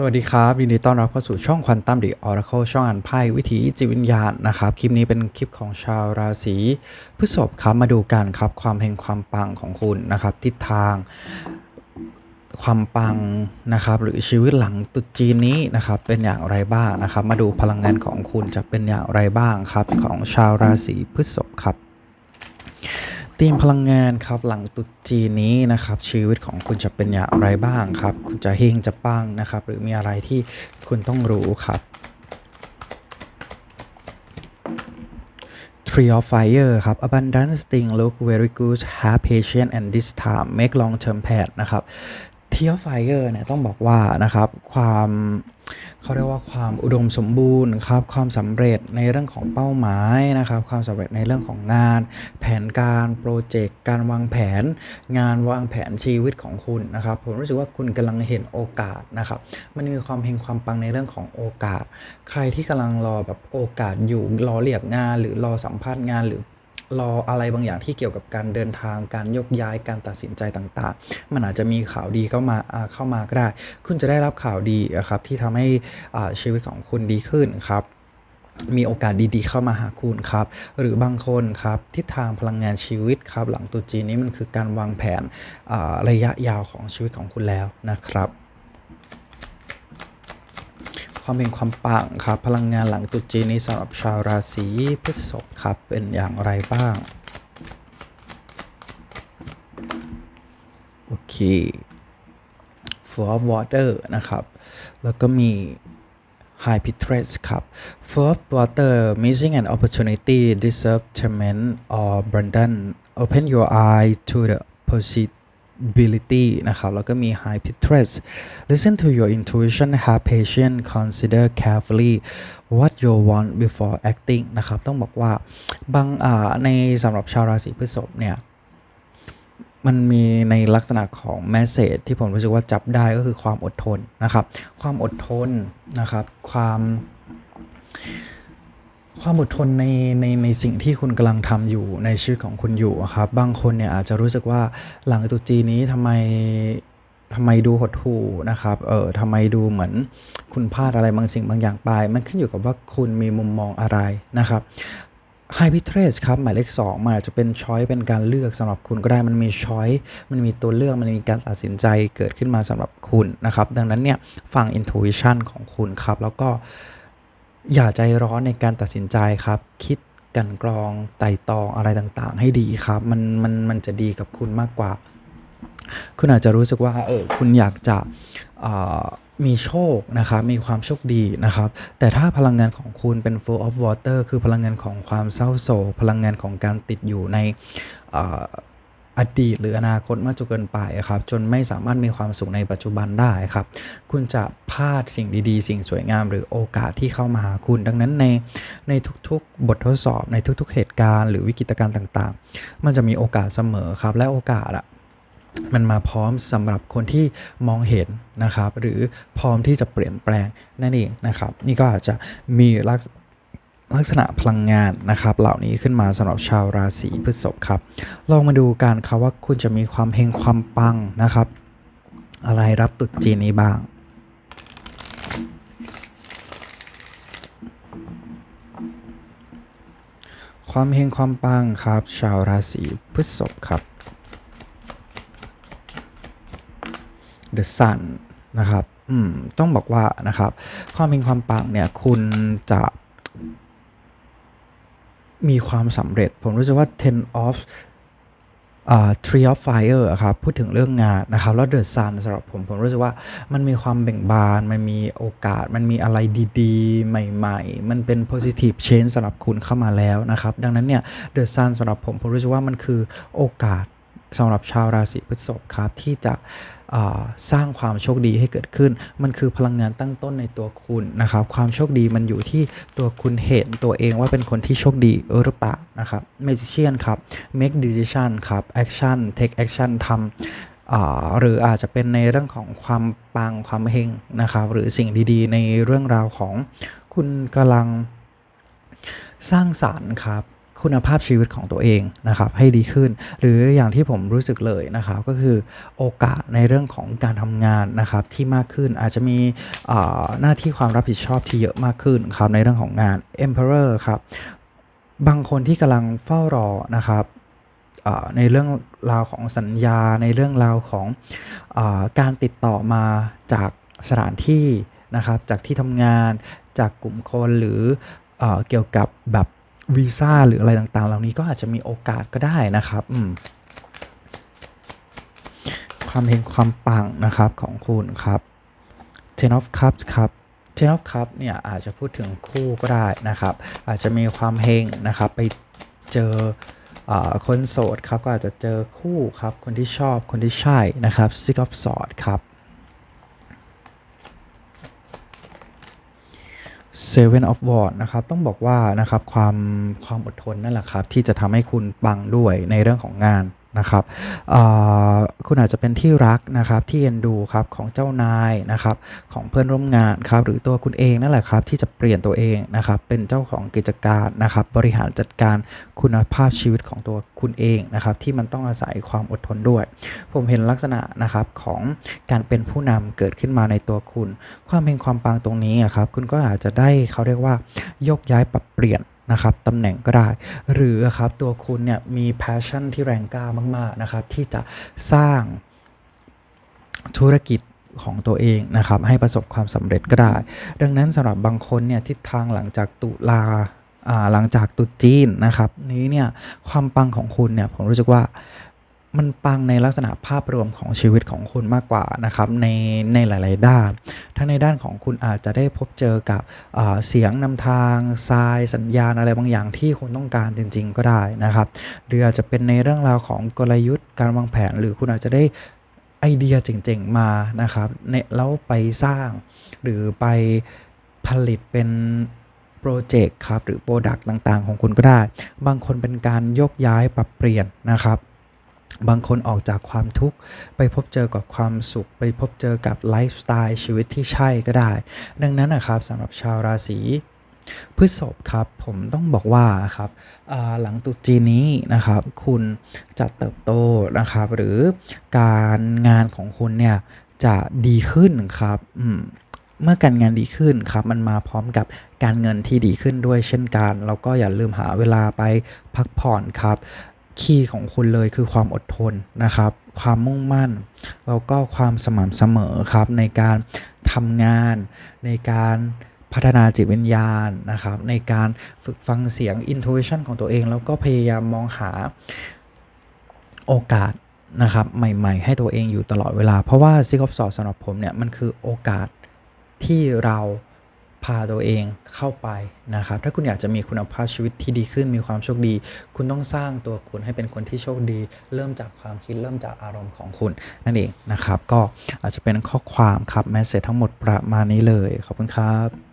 สวัสดีครับยินดีต้อนรับเข้าสู่ช่องควันตัมดิออร์เคิลช่องอ่านไพ่วิถีจิตวิญญาณนะครับ คลิปนี้เป็นคลิปของชาวราศีพฤษภครับมาดูกันครับความเฮงความปังของคุณนะครับ ทิศทางความปังนะครับหรือชีวิตหลังตุจีนนี้นะครับเป็นอย่างไรบ้างนะครับ มาดูพลังงานของคุณจะเป็นอย่างไรบ้างครับของชาวราศีพฤษภครับ ธีมพลังงานครับหลังตุดจีนนี้นะครับชีวิตของคุณจะเป็นอย่างไรบ้างครับ คุณจะเฮงจะปังนะครับ หรือมีอะไรที่คุณต้องรู้ครับ Tree of Fire ครับ Abundance thing look very good have patience and this time make long term plan นะครับ Tree of Fire เนี่ยต้องบอกว่านะครับความเขาเรียกว่าความอุดมสมบูรณ์ครับความสำเร็จในเรื่องของเป้าหมายนะครับ ความสำเร็จในเรื่องของงาน แผนการโปรเจกต์การวางแผน งานวางแผนชีวิตของคุณนะครับ ผมรู้สึกว่าคุณกำลังเห็นโอกาสนะครับ มันมีความเฮงความปังในเรื่องของโอกาส ใครที่กำลังรอแบบโอกาสอยู่รอเรียกงาน หรือรอสัมภาษณ์งานหรือ รออะไรบางอย่างที่เกี่ยวกับการเดินทางการยกย้ายการตัดสินใจต่างๆ มันอาจจะมีข่าวดีเข้ามาเข้ามาก็ได้ คุณจะได้รับข่าวดีอะครับที่ทำให้ชีวิตของคุณดีขึ้นครับมีโอกาสดีๆเข้ามาหาคุณครับ หรือบางคนครับทิศทางพลังงานชีวิตครับ หลังตุจีนนี้มันคือการวางแผนระยะยาวของชีวิตของคุณแล้วนะครับ ความเป็นความปังครับพลังงานหลังตุจีนนี้สำหรับชาวราศีพฤษภครับเป็นอย่างไรบ้าง โอเค Four of Water นะครับ แล้วก็มี High Pitches ครับ Four of Water missing an opportunity deserve t r e m e n t or abandon open your eye to the possibility นะครับ แล้วก็มี High Pitches listen to your intuition have patience consider carefully what you want before acting นะครับ ต้องบอกว่าบางอ่าในสำหรับชาวราศีพฤษภเนี่ย มันมีในลักษณะของแมสเซจที่ผมรู้สึกว่าจับได้ก็คือความอดทนนะครับ ความอดทนนะครับ ความ ความอดทนในในในสิ่งที่คุณกำลังทำอยู่ในชีวิตของคุณอยู่ครับ บางคนเนี่ยอาจจะรู้สึกว่าหลังตุจีนี้ทำไมทำไมดูหดหู่นะครับ เออทำไมดูเหมือนคุณพลาดอะไรบางสิ่งบางอย่างไป มันขึ้นอยู่กับว่าคุณมีมุมมองอะไรนะครับไฮพิเทรสครับ หมายเลข2มันอาจจะเป็นช้อยเป็นการเลือกสำหรับคุณก็ได้มันมีช้อยมันมีตัวเลือกมันมีการตัดสินใจเกิดขึ้นมาสำหรับคุณนะครับ ดังนั้นเนี่ยฟัง intuition ของคุณครับ แล้วก็ อย่าใจร้อนในการตัดสินใจครับ คิดกันกรองไต่ตองอะไรต่างๆ ให้ดีครับ มันมันมันจะดีกับคุณมากกว่า คุณอาจจะรู้สึกว่าเออคุณอยากจะมีโชคนะครับ มีความโชคดีนะครับ แต่ถ้าพลังงานของคุณเป็น full of water คือพลังงานของความเศร้าโศก พลังงานของการติดอยู่ใน อดีตหรืออนาคตมากจนเกินไปครับจนไม่สามารถมีความสุขในปัจจุบันได้ครับ คุณจะพลาดสิ่งดีๆ สิ่งสวยงาม หรือโอกาสที่เข้ามาหาคุณ ดังนั้นในในทุกๆ บททดสอบในทุกๆ เหตุการณ์หรือวิกฤตการณ์ต่างๆ มันจะมีโอกาสเสมอครับและโอกาสอะมันมาพร้อมสำหรับคนที่มองเห็นนะครับ หรือพร้อมที่จะเปลี่ยนแปลงนั่นเองนะครับ นี่ก็อาจจะมีลักษ ลักษณะพลังงานนะครับ เหล่านี้ขึ้นมาสำหรับชาวราศีพฤษภครับลองมาดูกันครับว่าคุณจะมีความเฮงความปังนะครับ อะไรรับตรุษจีนนี้บ้างความเฮงความปังครับ ชาวราศีพฤษภครับ The Sun นะครับ อืม ต้องบอกว่านะครับ ความเป็นความปังเนี่ย คุณจะ มีความสำเร็จ ผมรู้สึกว่า ten of t r e e of Fire ครับพูดถึงเรื่องงานนะครับ แล้ว The Sun สำหรับผม ผมรู้สึกว่ามันมีความเบ่งบาน มันมีโอกาส มันมีอะไรดีๆ ใหม่ๆ มันเป็น positive change สำหรับคุณเข้ามาแล้วนะครับ ดังนั้นเนี่ย The Sun สำหรับผม ผมรู้สึกว่ามันคือโอกาส สำหรับชาวราศีพฤษภครับที่จะสร้างความโชคดีให้เกิดขึ้น มันคือพลังงานตั้งต้นในตัวคุณนะครับ ความโชคดีมันอยู่ที่ตัวคุณเห็นตัวเองว่าเป็นคนที่โชคดีหรือเปล่านะครับ Magician ครับ make decision ครับ action take action ทำหรืออาจจะเป็นในเรื่องของความปังความเฮงนะครับ หรือสิ่งดีๆ ในเรื่องราวของคุณกำลังสร้างสารรค์ครับ คุณภาพชีวิตของตัวเองนะครับให้ดีขึ้น หรืออย่างที่ผมรู้สึกเลยนะครับก็คือโอกาสในเรื่องของการทำงานนะครับที่มากขึ้นอาจจะมีหน้าที่ความรับผิดชอบที่เยอะมากขึ้นครับในเรื่องของงาน Emperor ครับบางคนที่กำลังเฝ้ารอนะครับในเรื่องราวของสัญญาในเรื่องราวของอการติดต่อมาจากสถานที่นะครับจากที่ทำงานจากกลุ่มคนหรืออเกี่ยวกับแบบ วีซ่าหรืออะไรต่างๆ เหล่านี้ก็อาจจะมีโอกาสก็ได้นะครับความเฮงความปังนะครับของคุณครับ Ten of Cups ครับ Ten of Cups เนี่ยอาจจะพูดถึงคู่ก็ได้นะครับ อาจจะมีความเฮงนะครับไปเจอเออคนโสดครับก็อาจจะเจอคู่ครับคนที่ชอบคนที่ใช่นะครับ Six of Swords ครับ Seven of w a r d นะครับต้องบอกว่านะครับความความอดทนนั่นแหละครับที่จะทำให้คุณปังด้วยในเรื่องของงาน นะครับคุณอาจจะเป็นที่รักนะครับที่เอ็นดูครับของเจ้านายนะครับของเพื่อนร่วมงานครับหรือตัวคุณเองนั่นแหละครับที่จะเปลี่ยนตัวเองนะครับเป็นเจ้าของกิจการนะครับบริหารจัดการคุณภาพชีวิตของตัวคุณเองนะครับที่มันต้องอาศัยความอดทนด้วย ผมเห็นลักษณะนะครับของการเป็นผู้นำเกิดขึ้นมาในตัวคุณ ความเป็นความปังตรงนี้ครับคุณก็อาจจะได้เขาเรียกว่าโยกย้ายปรับเปลี่ยน นะครับตำแหน่งก็ได้ หรือครับตัวคุณเนี่ยมี passion ที่แรงกล้ามากๆนะครับที่จะสร้างธุรกิจของตัวเองนะครับให้ประสบความสำเร็จก็ได้ ดังนั้นสำหรับบางคนเนี่ยทิศทางหลังจากตุลาาหลังจากตุจีนนะครับนี้เนี่ยความปังของคุณเนี่ยผมรู้สึกว่า มันปังในลักษณะภาพรวมของชีวิตของคุณมากกว่านะครับในในหลาย ๆ ด้าน ทั้งในด้านของคุณอาจจะได้พบเจอกับเเสียงนำทางทรายสัญญาณอะไรบางอย่างที่คุณต้องการจริง ๆ ก็ได้นะครับ หรืออาจจะเป็นในเรื่องราวของกลยุทธ์การวางแผน หรือคุณอาจจะได้ไอเดียเจ๋ง ๆ มานะครับในแล้วไปสร้างหรือไปผลิตเป็นโปรเจกต์ครับหรือโปรดักต์ต่าง ๆ ของคุณก็ได้ บางคนเป็นการยกย้ายปรับเปลี่ยนนะครับ บางคนออกจากความทุกข์ไปพบเจอกับความสุข ไปพบเจอกับไลฟ์สไตล์ชีวิตที่ใช่ก็ได้ ดังนั้นนะครับสำหรับชาวราศีพฤษภครับผมต้องบอกว่าครับหลังตุจีนี้นะครับ คุณจะเติบโตนะครับ หรือการงานของคุณเนี่ยจะดีขึ้นครับเมื่อการงานดีขึ้นครับ มันมาพร้อมกับการเงินที่ดีขึ้นด้วยเช่นกันแล้วก็อย่าลืมหาเวลาไปพักผ่อนครับ คีย์ของคุณเลยคือความอดทนนะครับ ความมุ่งมั่น แล้วก็ความสม่ำเสมอครับในการทำงาน ในการพัฒนาจิตวิญญาณนะครับ ในการฝึกฟังเสียง intuition ของตัวเอง แล้วก็พยายามมองหาโอกาสนะครับใหม่ ๆ ให้ตัวเองอยู่ตลอดเวลา เพราะว่าซิกอฟสอสำหรับผมเนี่ยมันคือโอกาสที่เรา พาตัวเองเข้าไปนะครับ ถ้าคุณอยากจะมีคุณภาพชีวิตที่ดีขึ้น มีความโชคดี คุณต้องสร้างตัวคุณให้เป็นคนที่โชคดี เริ่มจากความคิดเริ่มจากอารมณ์ของคุณนั่นเองนะครับ ก็อาจจะเป็นข้อความครับแมสเซจทั้งหมดประมาณนี้เลย ขอบคุณครับ